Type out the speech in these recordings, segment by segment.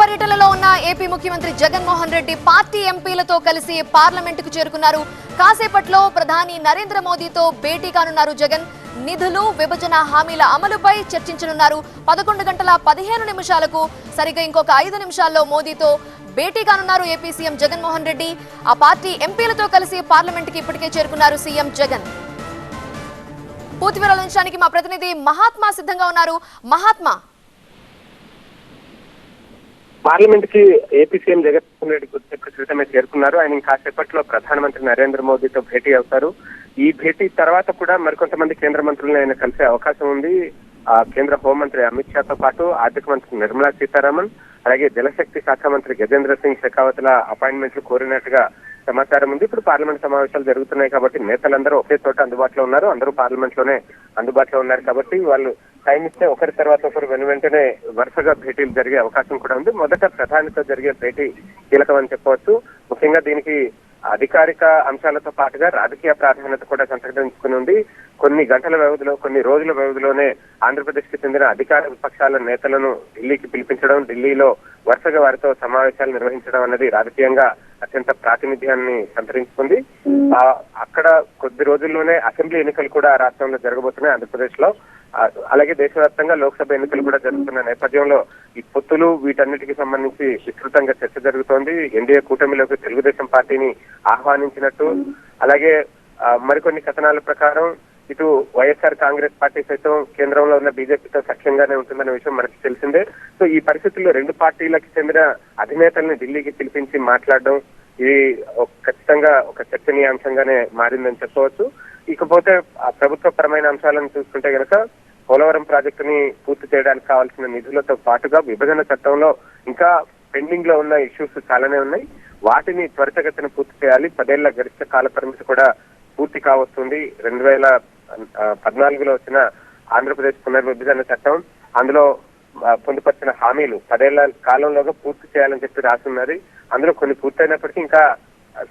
పర్యటనలో ఉన్న ఏపీ ముఖ్యమంత్రి జగన్మోహన్ రెడ్డి పార్టీ ఎంపీలతో కలిసి పార్లమెంటుకు చేరుకున్నారు. కాసేపట్లో ప్రధాని నరేంద్ర మోదీతో భేటీ కానున్నారు జగన్. నిధులు విభజన హామీల అమలుపై చర్చించనున్నారు. పదకొండు గంటల పదిహేను నిమిషాలకు సరిగ్గా ఇంకొక ఐదు నిమిషాల్లో మోదీతో భేటీ కానున్నారు ఏపీ సీఎం జగన్మోహన్ రెడ్డి. ఆ పార్టీ ఎంపీలతో కలిసి పార్లమెంట్కి ఇప్పటికే చేరుకున్నారు సీఎం జగన్. పూర్తి వివరాలు మా ప్రతినిధి మహాత్మా సిద్ధంగా ఉన్నారు. మహాత్మా పార్లమెంట్కి ఏపీ సీఎం జగన్మోహన్ రెడ్డి కొద్దిసేపు క్రితమే చేరుకున్నారు. ఆయన కాసేపట్లో ప్రధానమంత్రి నరేంద్ర మోదీతో భేటీ అవుతారు. ఈ భేటీ తర్వాత కూడా మరికొంతమంది కేంద్ర మంత్రులను ఆయన కలిసే అవకాశం ఉంది. ఆ కేంద్ర హోంమంత్రి అమిత్ షాతో పాటు ఆర్థిక మంత్రి నిర్మలా సీతారామన్ అలాగే జలశక్తి శాఖ మంత్రి గజేంద్ర సింగ్ షెకావత్ల అపాయింట్మెంట్లు కోరినట్టుగా సమాచారం ఉంది. ఇప్పుడు పార్లమెంట్ సమావేశాలు జరుగుతున్నాయి కాబట్టి నేతలందరూ ఒకే చోట అందుబాటులో ఉన్నారు. అందరూ పార్లమెంట్లోనే అందుబాటులో ఉన్నారు కాబట్టి వాళ్ళు టైం ఇస్తే ఒకరి తర్వాత ఒకరు వెను వెంటనే వరుసగా భేటీలు జరిగే అవకాశం కూడా ఉంది. మొదట ప్రధానితో జరిగే భేటీ కీలకమని చెప్పవచ్చు. ముఖ్యంగా దీనికి అధికారిక అంశాలతో పాటుగా రాజకీయ ప్రాధాన్యత కూడా సంతరించుకుని ఉంది. కొన్ని గంటల వ్యవధిలో కొన్ని రోజుల వ్యవధిలోనే ఆంధ్రప్రదేశ్కి చెందిన అధికార విపక్షాల నేతలను ఢిల్లీకి పిలిపించడం ఢిల్లీలో వరుసగా వారితో సమావేశాలు నిర్వహించడం అన్నది రాజకీయంగా అత్యంత ప్రాతినిధ్యాన్ని సంతరించుకుంది. ఆ, అక్కడ కొద్ది రోజుల్లోనే అసెంబ్లీ ఎన్నికలు కూడా రాష్ట్రంలో జరగబోతున్నాయి ఆంధ్రప్రదేశ్లో అలాగే దేశవ్యాప్తంగా లోక్సభ ఎన్నికలు కూడా జరుగుతున్న నేపథ్యంలో ఈ పొత్తులు వీటన్నిటికి సంబంధించి విస్తృతంగా చర్చ జరుగుతోంది. ఎన్డీఏ కూటమిలోకి తెలుగుదేశం పార్టీని ఆహ్వానించినట్టు. అలాగే మరికొన్ని కథనాల ప్రకారం ఇటు వైఎస్ఆర్ కాంగ్రెస్ పార్టీ సైతం కేంద్రంలో ఉన్న బీజేపీతో సఖ్యంగానే ఉంటుందనే విషయం మనకి తెలిసిందే. సో ఈ పరిస్థితుల్లో రెండు పార్టీలకు చెందిన అధినేతల్ని ఢిల్లీకి పిలిపించి మాట్లాడడం ఇది ఒక- ఖచ్చితంగా ఒక చర్చనీయాంశంగానే మారిందని చెప్పవచ్చు. ఇకపోతే ఆ ప్రభుత్వ పరమైన అంశాలను చూసుకుంటే గనక పోలవరం ప్రాజెక్టుని పూర్తి చేయడానికి కావాల్సిన నిధులతో పాటుగా విభజన చట్టంలో ఇంకా పెండింగ్లో ఉన్న ఇష్యూస్ చాలానే ఉన్నాయి. వాటిని త్వరితగతిన పూర్తి చేయాలి. పదేళ్ళ గరిష్ట కాల పరిమితి కూడా పూర్తి కావస్తుంది. రెండు వేల పద్నాలుగులో వచ్చిన ఆంధ్రప్రదేశ్ పునర్విభజన చట్టం అందులో పొందుపరిచిన హామీలు పదేళ్ళ కాలంలోగా పూర్తి చేయాలని చెప్పి రాస్తున్నది అందులో కొన్ని పూర్తయినప్పటికీ ఇంకా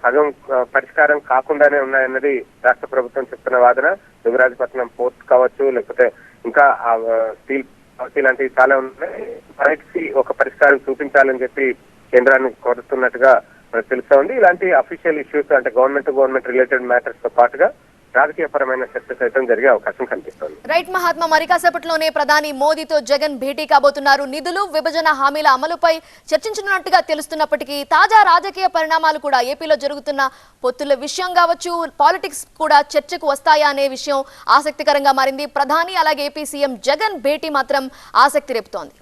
సగం పరిష్కారం కాకుండానే ఉన్నాయన్నది రాష్ట్ర ప్రభుత్వం చెప్తున్న వాదన. దుగరాజపట్నం పోర్ట్ కావచ్చు లేకపోతే ఇంకా ఆ, స్టీల్ పార్టీ లాంటివి చాలా ఉన్నాయి. వాటికి ఒక పరిష్కారం చూపించాలని చెప్పి కేంద్రాన్ని కోరుతున్నట్టుగా మనకు తెలుస్తా ఉంది. ఇలాంటి అఫీషియల్ ఇష్యూస్ అంటే గవర్నమెంట్ గవర్నమెంట్ రిలేటెడ్ మ్యాటర్స్తో పాటుగా రాజకీయపరమైన చర్చ సైతం జరిగే అవకాశం కనిపిస్తోంది. రైట్ మహాత్మా మరి కాసేపట్లోనే ప్రధాని మోదీతో జగన్ భేటీ కాబోతున్నారు. నిధులు విభజన హామీల అమలుపై చర్చించనున్నట్టుగా తెలుస్తున్నప్పటికీ తాజా రాజకీయ పరిణామాలు కూడా ఏపీలో జరుగుతున్న పొత్తుల విషయం కావచ్చు పాలిటిక్స్ కూడా చర్చకు వస్తాయా అనే విషయం ఆసక్తికరంగా మారింది. ప్రధాని అలాగే ఏపీ సీఎం జగన్ భేటీ మాత్రం ఆసక్తి రేపుతోంది.